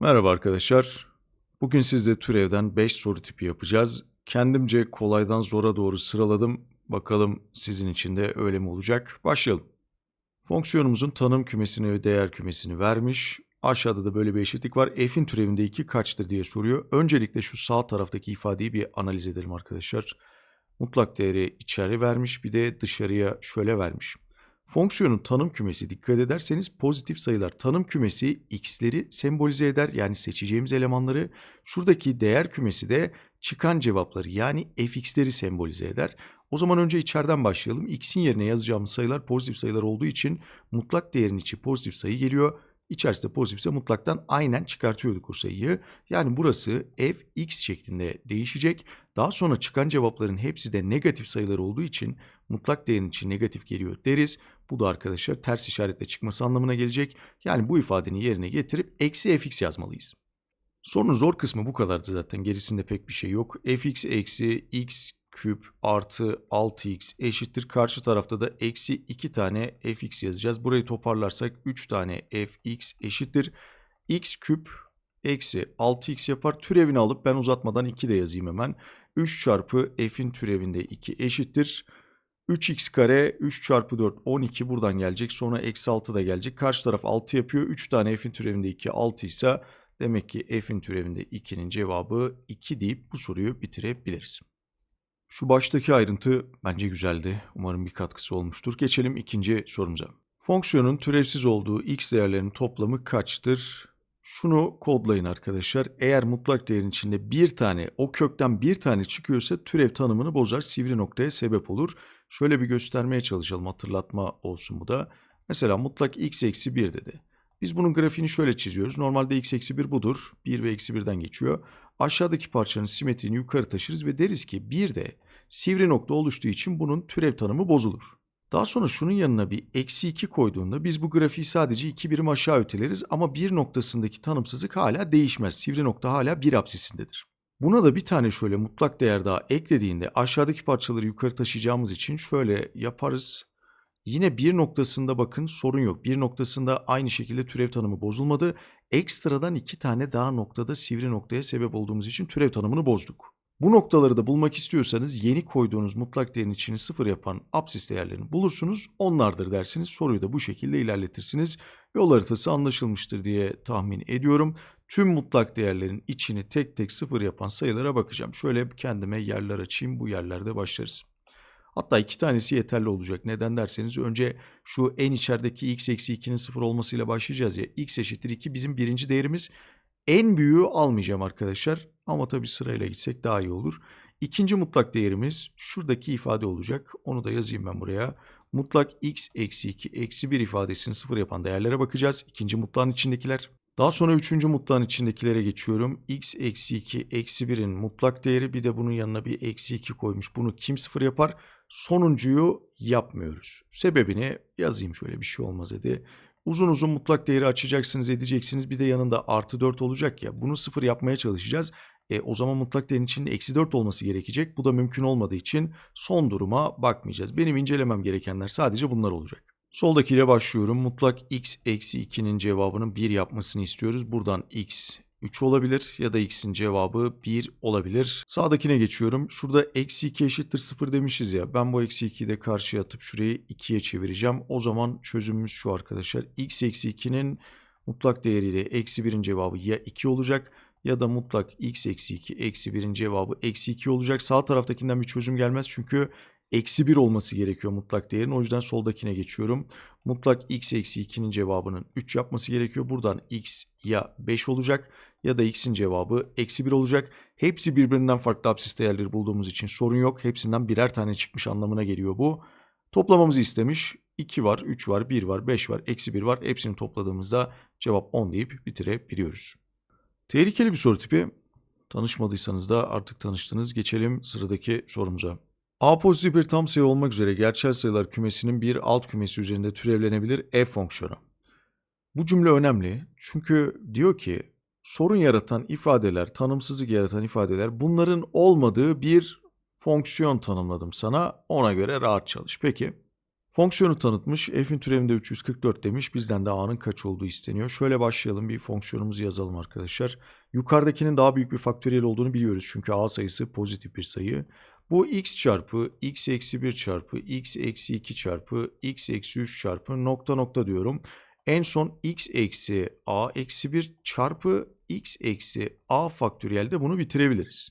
Merhaba arkadaşlar. Bugün sizle türevden 5 soru tipi yapacağız. Kendimce kolaydan zora doğru sıraladım. Bakalım sizin için de öyle mi olacak? Başlayalım. Fonksiyonumuzun tanım kümesini ve değer kümesini vermiş. Aşağıda da böyle bir eşitlik var. F'in türevinde 2 kaçtır diye soruyor. Öncelikle şu sağ taraftaki ifadeyi bir analiz edelim arkadaşlar. Mutlak değeri içeri vermiş bir de dışarıya şöyle vermiş. Fonksiyonun tanım kümesi dikkat ederseniz pozitif sayılar tanım kümesi x'leri sembolize eder yani seçeceğimiz elemanları. Şuradaki değer kümesi de çıkan cevapları yani fx'leri sembolize eder. O zaman önce içeriden başlayalım. x'in yerine yazacağımız sayılar pozitif sayılar olduğu için mutlak değerin içi pozitif sayı geliyor. İçerisinde pozitifse mutlaktan aynen çıkartıyorduk o sayıyı. Yani burası f x şeklinde değişecek. Daha sonra çıkan cevapların hepsi de negatif sayılar olduğu için mutlak değerin için negatif geliyor deriz. Bu da arkadaşlar ters işaretle çıkması anlamına gelecek. Yani bu ifadenin yerine getirip eksi fx yazmalıyız. Sorunun zor kısmı bu kadardı zaten. Gerisinde pek bir şey yok. fx eksi x küp artı 6x eşittir. Karşı tarafta da eksi 2 tane fx yazacağız. Burayı toparlarsak 3 tane fx eşittir. x küp eksi 6x yapar. Türevini alıp ben uzatmadan 2 de yazayım hemen. 3 çarpı f'in türevinde 2 eşittir. 3x kare 3 çarpı 4 12 buradan gelecek. Sonra eksi 6 da gelecek. Karşı taraf 6 yapıyor. 3 tane f'in türevinde 2 6 ise demek ki f'in türevinde 2'nin cevabı 2 deyip bu soruyu bitirebiliriz. Şu baştaki ayrıntı bence güzeldi. Umarım bir katkısı olmuştur. Geçelim ikinci sorumuza. Fonksiyonun türevsiz olduğu x değerlerinin toplamı kaçtır? Şunu kodlayın arkadaşlar. Eğer mutlak değerin içinde bir tane, o kökten bir tane çıkıyorsa türev tanımını bozar, sivri noktaya sebep olur. Şöyle bir göstermeye çalışalım, hatırlatma olsun bu da. Mesela mutlak x eksi 1 dedi. Biz bunun grafiğini şöyle çiziyoruz. Normalde x eksi 1 budur. 1 ve eksi 1'den geçiyor. Aşağıdaki parçanın simetriğini yukarı taşırız ve deriz ki bir de sivri nokta oluştuğu için bunun türev tanımı bozulur. Daha sonra şunun yanına bir eksi 2 koyduğunda biz bu grafiği sadece 2 birim aşağı öteleriz ama bir noktasındaki tanımsızlık hala değişmez. Sivri nokta hala bir apsisindedir. Buna da bir tane şöyle mutlak değer daha eklediğinde aşağıdaki parçaları yukarı taşıyacağımız için şöyle yaparız. Yine bir noktasında bakın sorun yok. Bir noktasında aynı şekilde türev tanımı bozulmadı. Ekstradan iki tane daha noktada sivri noktaya sebep olduğumuz için türev tanımını bozduk. Bu noktaları da bulmak istiyorsanız yeni koyduğunuz mutlak değerin içini sıfır yapan absis değerlerini bulursunuz. Onlardır dersiniz. Soruyu da bu şekilde ilerletirsiniz. Yol haritası anlaşılmıştır diye tahmin ediyorum. Tüm mutlak değerlerin içini tek tek sıfır yapan sayılara bakacağım. Şöyle kendime yerler açayım. Bu yerlerde başlarız. Hatta iki tanesi yeterli olacak. Neden derseniz önce şu en içerideki x eksi 2'nin sıfır olmasıyla başlayacağız ya. x eşittir 2 bizim birinci değerimiz. En büyüğü almayacağım arkadaşlar. Ama tabii sırayla gitsek daha iyi olur. İkinci mutlak değerimiz şuradaki ifade olacak. Onu da yazayım ben buraya. Mutlak x eksi 2 eksi 1 ifadesini sıfır yapan değerlere bakacağız. İkinci mutlağın içindekiler. Daha sonra üçüncü mutlağın içindekilere geçiyorum. x eksi 2 eksi 1'in mutlak değeri bir de bunun yanına bir eksi 2 koymuş. Bunu kim sıfır yapar? Sonuncuyu yapmıyoruz. Sebebini yazayım şöyle bir şey olmaz dedi. Uzun uzun mutlak değeri açacaksınız edeceksiniz bir de yanında artı 4 olacak ya bunu sıfır yapmaya çalışacağız. E, o zaman mutlak değerin içinde eksi 4 olması gerekecek. Bu da mümkün olmadığı için son duruma bakmayacağız. Benim incelemem gerekenler sadece bunlar olacak. Soldakiyle başlıyorum. Mutlak x eksi 2'nin cevabının 1 yapmasını istiyoruz. Buradan x 3 olabilir ya da x'in cevabı 1 olabilir. Sağdakine geçiyorum. Şurada eksi 2 eşittir 0 demişiz ya. Ben bu eksi 2'yi de karşıya atıp şurayı 2'ye çevireceğim. O zaman çözümümüz şu arkadaşlar. x eksi 2'nin mutlak değeriyle eksi 1'in cevabı ya 2 olacak ya da mutlak x eksi 2 eksi 1'in cevabı eksi 2 olacak. Sağ taraftakinden bir çözüm gelmez çünkü eksi 1 olması gerekiyor mutlak değerin. O yüzden soldakine geçiyorum. Mutlak x eksi 2'nin cevabının 3 yapması gerekiyor. Buradan x ya 5 olacak ya da x'in cevabı eksi 1 olacak. Hepsi birbirinden farklı absis değerleri bulduğumuz için sorun yok. Hepsinden birer tane çıkmış anlamına geliyor bu. Toplamamızı istemiş. 2 var, 3 var, 1 var, 5 var, eksi 1 var. Hepsini topladığımızda cevap 10 deyip bitirebiliyoruz. Tehlikeli bir soru tipi. Tanışmadıysanız da artık tanıştınız. Geçelim sıradaki sorumuza. A pozitif bir tam sayı olmak üzere gerçel sayılar kümesinin bir alt kümesi üzerinde türevlenebilir f fonksiyonu. Bu cümle önemli çünkü diyor ki sorun yaratan ifadeler, tanımsızlık yaratan ifadeler bunların olmadığı bir fonksiyon tanımladım sana. Ona göre rahat çalış. Peki Fonksiyonu tanıtmış. F'in türevinde 344 demiş. Bizden de A'nın kaç olduğu isteniyor. Şöyle başlayalım. Bir fonksiyonumuzu yazalım arkadaşlar. Yukarıdakinin daha büyük bir faktöriyel olduğunu biliyoruz. Çünkü A sayısı pozitif bir sayı. Bu x çarpı x eksi 1 çarpı x eksi 2 çarpı x eksi 3 çarpı nokta nokta diyorum. En son x eksi a eksi 1 çarpı x eksi a faktöriyelde bunu bitirebiliriz.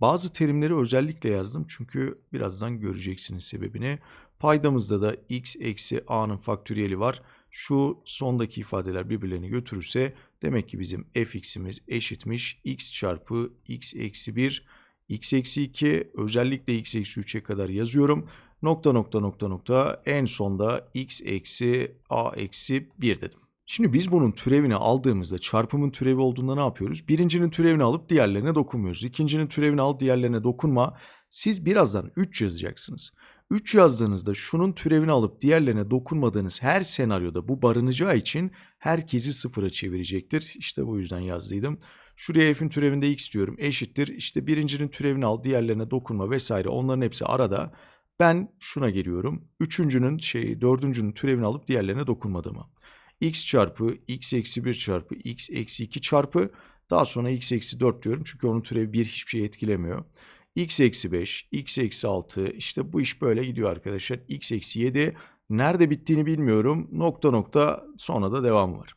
Bazı terimleri özellikle yazdım çünkü birazdan göreceksiniz sebebini. Paydamızda da x eksi a'nın faktöriyeli var. Şu sondaki ifadeler birbirlerini götürürse demek ki bizim fx'imiz eşitmiş x çarpı x eksi 1 x eksi 2 özellikle x eksi 3'e kadar yazıyorum. Nokta nokta nokta nokta en sonda x eksi a eksi 1 dedim. Şimdi biz bunun türevini aldığımızda çarpımın türevi olduğunda ne yapıyoruz? Birincinin türevini alıp diğerlerine dokunmuyoruz. İkincinin türevini al diğerlerine dokunma. Siz birazdan 3 yazacaksınız. 3 yazdığınızda şunun türevini alıp diğerlerine dokunmadığınız her senaryoda bu barınacağı için herkesi sıfıra çevirecektir. İşte bu yüzden yazdıydım. Şuraya f'in türevinde x diyorum eşittir. İşte birincinin türevini al diğerlerine dokunma vesaire onların hepsi arada. Ben şuna geliyorum. Üçüncünün şeyi dördüncünün türevini alıp diğerlerine dokunmadığıma. x çarpı x eksi 1 çarpı x eksi 2 çarpı daha sonra x eksi 4 diyorum. Çünkü onun türevi 1 hiçbir şey etkilemiyor. x eksi 5, x eksi 6 işte bu iş böyle gidiyor arkadaşlar. x eksi 7 nerede bittiğini bilmiyorum. Nokta nokta sonra da devam var.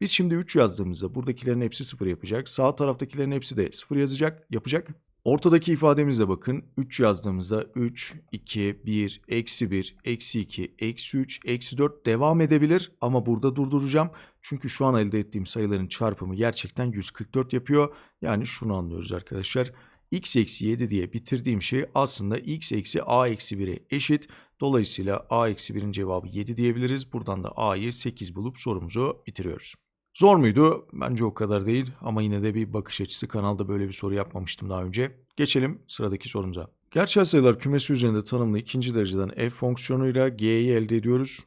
Biz şimdi 3 yazdığımızda buradakilerin hepsi 0 yapacak. Sağ taraftakilerin hepsi de 0 yazacak, yapacak. Ortadaki ifademize bakın. 3 yazdığımızda 3, 2, 1, eksi 1, eksi 2, eksi 3, eksi 4 devam edebilir. Ama burada durduracağım. Çünkü şu an elde ettiğim sayıların çarpımı gerçekten 144 yapıyor. Yani şunu anlıyoruz arkadaşlar. x eksi 7 diye bitirdiğim şey aslında x eksi a eksi 1'e eşit. Dolayısıyla a eksi 1'in cevabı 7 diyebiliriz. Buradan da a'yı 8 bulup sorumuzu bitiriyoruz. Zor muydu? Bence o kadar değil ama yine de bir bakış açısı. Kanalda böyle bir soru yapmamıştım daha önce. Geçelim sıradaki sorumuza. Gerçel sayılar kümesi üzerinde tanımlı ikinci dereceden f fonksiyonuyla g'yi elde ediyoruz.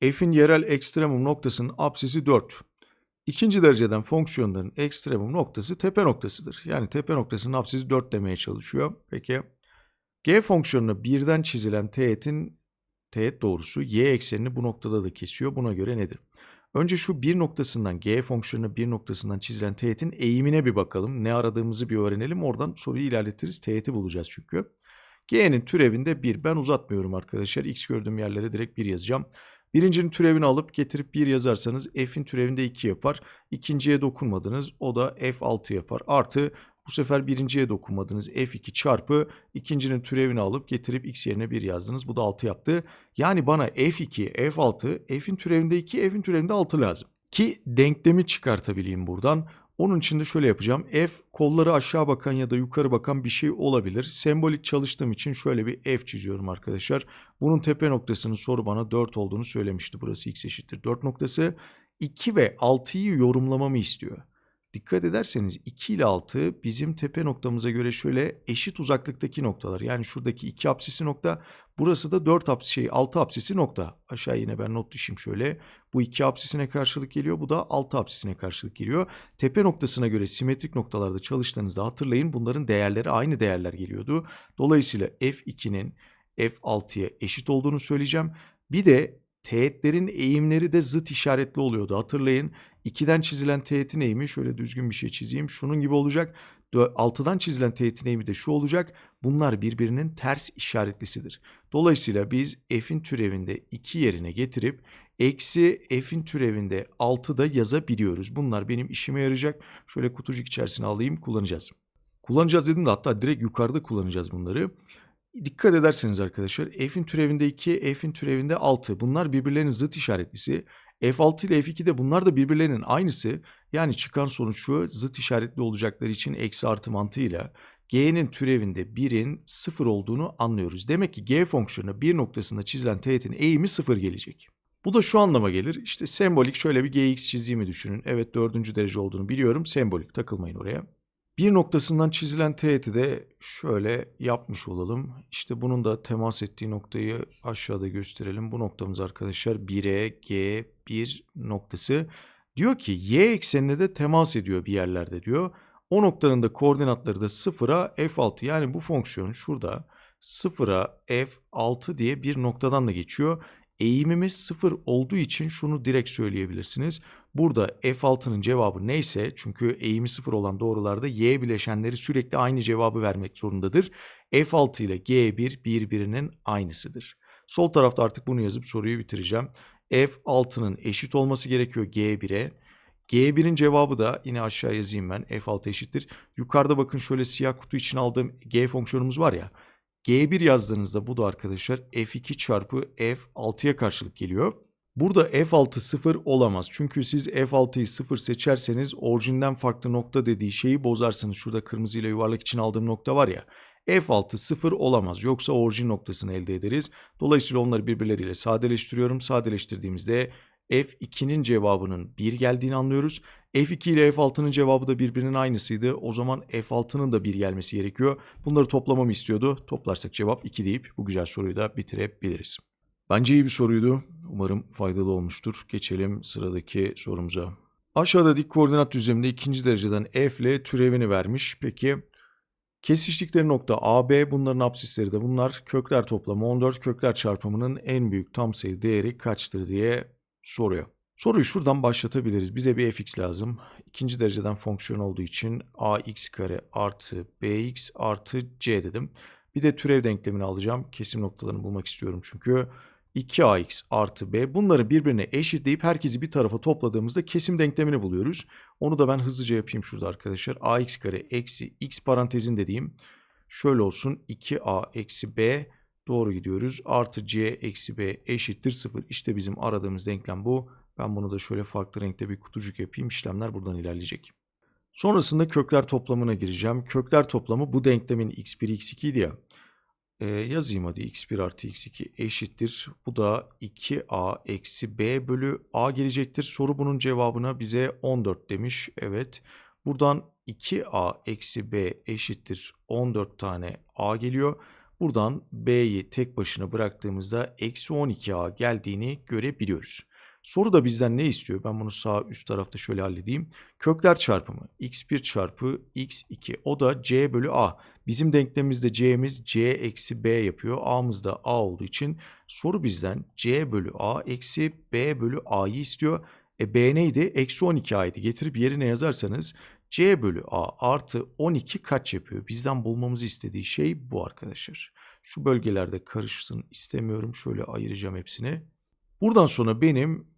f'in yerel ekstremum noktasının apsisi 4. İkinci dereceden fonksiyonların ekstremum noktası tepe noktasıdır. Yani tepe noktasının apsisi 4 demeye çalışıyor. Peki g fonksiyonuna birden çizilen teğetin teğet doğrusu y eksenini bu noktada da kesiyor. Buna göre nedir? Önce şu bir noktasından g fonksiyonuna bir noktasından çizilen teğetin eğimine bir bakalım. Ne aradığımızı bir öğrenelim. Oradan soruyu ilerletiriz. Teğeti bulacağız çünkü. G'nin türevinde 1. Ben uzatmıyorum arkadaşlar. X gördüğüm yerlere direkt 1 yazacağım. Birincinin türevini alıp getirip 1 yazarsanız f'in türevinde 2 yapar. İkinciye dokunmadınız. O da f6 yapar. Artı bu sefer birinciye dokunmadınız. F2 çarpı ikincinin türevini alıp getirip x yerine 1 yazdınız. Bu da 6 yaptı. Yani bana F2, F6, F'in türevinde 2, F'in türevinde 6 lazım. Ki denklemi çıkartabileyim buradan. Onun için de şöyle yapacağım. F kolları aşağı bakan ya da yukarı bakan bir şey olabilir. Sembolik çalıştığım için şöyle bir F çiziyorum arkadaşlar. Bunun tepe noktasının soru bana 4 olduğunu söylemişti. Burası x eşittir 4 noktası. 2 ve 6'yı yorumlamamı istiyor. Dikkat ederseniz 2 ile 6 bizim tepe noktamıza göre şöyle eşit uzaklıktaki noktalar. Yani şuradaki 2 apsisi nokta, burası da 4 apsisi şey 6 apsisi nokta. Aşağı yine ben not düşeyim şöyle. Bu 2 apsisine karşılık geliyor, bu da 6 apsisine karşılık geliyor. Tepe noktasına göre simetrik noktalarda çalıştığınızda hatırlayın bunların değerleri aynı değerler geliyordu. Dolayısıyla F2'nin F6'ya eşit olduğunu söyleyeceğim. Bir de teğetlerin eğimleri de zıt işaretli oluyordu. Hatırlayın 2'den çizilen teğetin eğimi şöyle düzgün bir şey çizeyim. Şunun gibi olacak. 6'dan çizilen teğetin eğimi de şu olacak. Bunlar birbirinin ters işaretlisidir. Dolayısıyla biz f'in türevinde 2 yerine getirip eksi f'in türevinde 6 da yazabiliyoruz. Bunlar benim işime yarayacak. Şöyle kutucuk içerisine alayım kullanacağız. Kullanacağız dedim de hatta direkt yukarıda kullanacağız bunları. Dikkat ederseniz arkadaşlar f'in türevinde 2, f'in türevinde 6 bunlar birbirlerinin zıt işaretlisi. F6 ile F2 de bunlar da birbirlerinin aynısı. Yani çıkan sonuç şu zıt işaretli olacakları için eksi artı mantığıyla G'nin türevinde 1'in 0 olduğunu anlıyoruz. Demek ki G fonksiyonu bir noktasında çizilen teğetin eğimi 0 gelecek. Bu da şu anlama gelir. İşte sembolik şöyle bir gx çizdiğimi düşünün. Evet dördüncü derece olduğunu biliyorum. Sembolik takılmayın oraya. Bir noktasından çizilen teğeti de şöyle yapmış olalım. İşte bunun da temas ettiği noktayı aşağıda gösterelim. Bu noktamız arkadaşlar 1'e G1 noktası. Diyor ki y eksenine de temas ediyor bir yerlerde diyor. O noktanın da koordinatları da 0'a F6 yani bu fonksiyon şurada sıfıra F6 diye bir noktadan da geçiyor. Eğimimiz sıfır olduğu için şunu direkt söyleyebilirsiniz. Burada F6'nın cevabı neyse çünkü eğimi sıfır olan doğrularda Y bileşenleri sürekli aynı cevabı vermek zorundadır. F6 ile G1 birbirinin aynısıdır. Sol tarafta artık bunu yazıp soruyu bitireceğim. F6'nın eşit olması gerekiyor G1'e. G1'in cevabı da yine aşağı yazayım ben. F6 eşittir. Yukarıda bakın şöyle siyah kutu için aldığım G fonksiyonumuz var ya. G1 yazdığınızda bu da arkadaşlar F2 çarpı F6'ya karşılık geliyor. Burada F6 sıfır olamaz. Çünkü siz F6'yı sıfır seçerseniz orijinden farklı nokta dediği şeyi bozarsınız. Şurada kırmızıyla yuvarlak için aldığım nokta var ya. F6 sıfır olamaz. Yoksa orijin noktasını elde ederiz. Dolayısıyla onları birbirleriyle sadeleştiriyorum. Sadeleştirdiğimizde F2'nin cevabının 1 geldiğini anlıyoruz. F2 ile F6'nın cevabı da birbirinin aynısıydı. O zaman F6'nın da 1 gelmesi gerekiyor. Bunları toplamamı istiyordu. Toplarsak cevap 2 deyip bu güzel soruyu da bitirebiliriz. Bence iyi bir soruydu. Umarım faydalı olmuştur. Geçelim sıradaki sorumuza. Aşağıda dik koordinat düzleminde ikinci dereceden f ile türevini vermiş. Peki kesiştikleri nokta AB bunların absisleri de bunlar. Kökler toplamı 14 kökler çarpımının en büyük tam sayı değeri kaçtır diye soruyor. Soruyu şuradan başlatabiliriz. Bize bir fx lazım. İkinci dereceden fonksiyon olduğu için ax kare artı bx artı c dedim. Bir de türev denklemini alacağım. Kesim noktalarını bulmak istiyorum çünkü. 2ax artı b bunları birbirine eşitleyip herkesi bir tarafa topladığımızda kesim denklemini buluyoruz. Onu da ben hızlıca yapayım şurada arkadaşlar. ax kare eksi x parantezin dediğim şöyle olsun 2a eksi b doğru gidiyoruz. Artı c eksi b eşittir 0. İşte bizim aradığımız denklem bu. Ben bunu da şöyle farklı renkte bir kutucuk yapayım. İşlemler buradan ilerleyecek. Sonrasında kökler toplamına gireceğim. Kökler toplamı bu denklemin x1 x2 idi ya. Ee, yazayım hadi x1 artı x2 eşittir. Bu da 2a eksi b bölü a gelecektir. Soru bunun cevabına bize 14 demiş. Evet. Buradan 2a eksi b eşittir 14 tane a geliyor. Buradan b'yi tek başına bıraktığımızda eksi 12a geldiğini görebiliyoruz. Soru da bizden ne istiyor? Ben bunu sağ üst tarafta şöyle halledeyim. Kökler çarpımı x1 çarpı x2 o da c bölü a. Bizim denklemimizde c'miz c eksi b yapıyor. a'mız da a olduğu için soru bizden c bölü a eksi b bölü a'yı istiyor. E b neydi? Eksi 12a'ydı. Getirip yerine yazarsanız c bölü a artı 12 kaç yapıyor? Bizden bulmamızı istediği şey bu arkadaşlar. Şu bölgelerde karışsın istemiyorum. Şöyle ayıracağım hepsini. Buradan sonra benim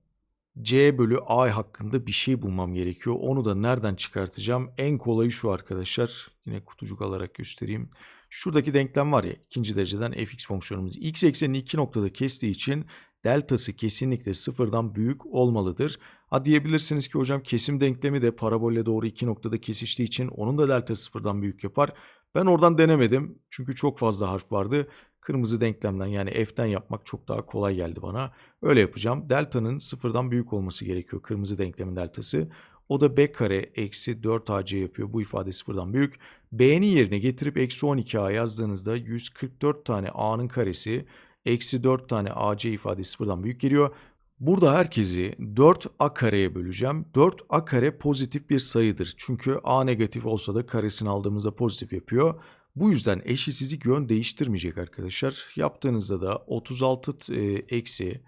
C bölü A hakkında bir şey bulmam gerekiyor. Onu da nereden çıkartacağım? En kolayı şu arkadaşlar. Yine kutucuk alarak göstereyim. Şuradaki denklem var ya ikinci dereceden fx fonksiyonumuz. x eksenini iki noktada kestiği için deltası kesinlikle sıfırdan büyük olmalıdır. Ha diyebilirsiniz ki hocam kesim denklemi de parabolle doğru iki noktada kesiştiği için onun da deltası sıfırdan büyük yapar. Ben oradan denemedim çünkü çok fazla harf vardı. Kırmızı denklemden yani f'ten yapmak çok daha kolay geldi bana. Öyle yapacağım. Delta'nın sıfırdan büyük olması gerekiyor kırmızı denklemin deltası. O da b kare eksi 4ac yapıyor. Bu ifade sıfırdan büyük. b'nin yerine getirip eksi 12a yazdığınızda 144 tane a'nın karesi eksi 4 tane ac ifadesi sıfırdan büyük geliyor. Burada herkesi 4a kareye böleceğim. 4a kare pozitif bir sayıdır. Çünkü a negatif olsa da karesini aldığımızda pozitif yapıyor. Bu yüzden eşitsizlik yön değiştirmeyecek arkadaşlar. Yaptığınızda da 36 e, eksi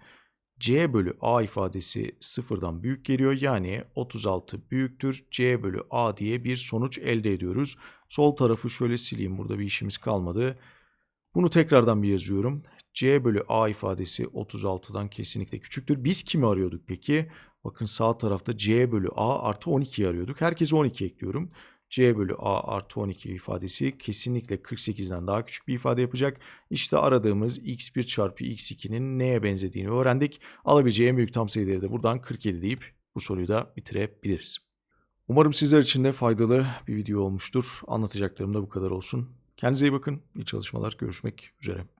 c bölü a ifadesi sıfırdan büyük geliyor. Yani 36 büyüktür c bölü a diye bir sonuç elde ediyoruz. Sol tarafı şöyle sileyim burada bir işimiz kalmadı. Bunu tekrardan bir yazıyorum. C bölü a ifadesi 36'dan kesinlikle küçüktür. Biz kimi arıyorduk peki? Bakın sağ tarafta c bölü a artı 12'yi arıyorduk. Herkese 12 ekliyorum c bölü a artı 12 ifadesi kesinlikle 48'den daha küçük bir ifade yapacak. İşte aradığımız x1 çarpı x2'nin neye benzediğini öğrendik. Alabileceği en büyük tam sayı değeri de buradan 47 deyip bu soruyu da bitirebiliriz. Umarım sizler için de faydalı bir video olmuştur. Anlatacaklarım da bu kadar olsun. Kendinize iyi bakın. İyi çalışmalar. Görüşmek üzere.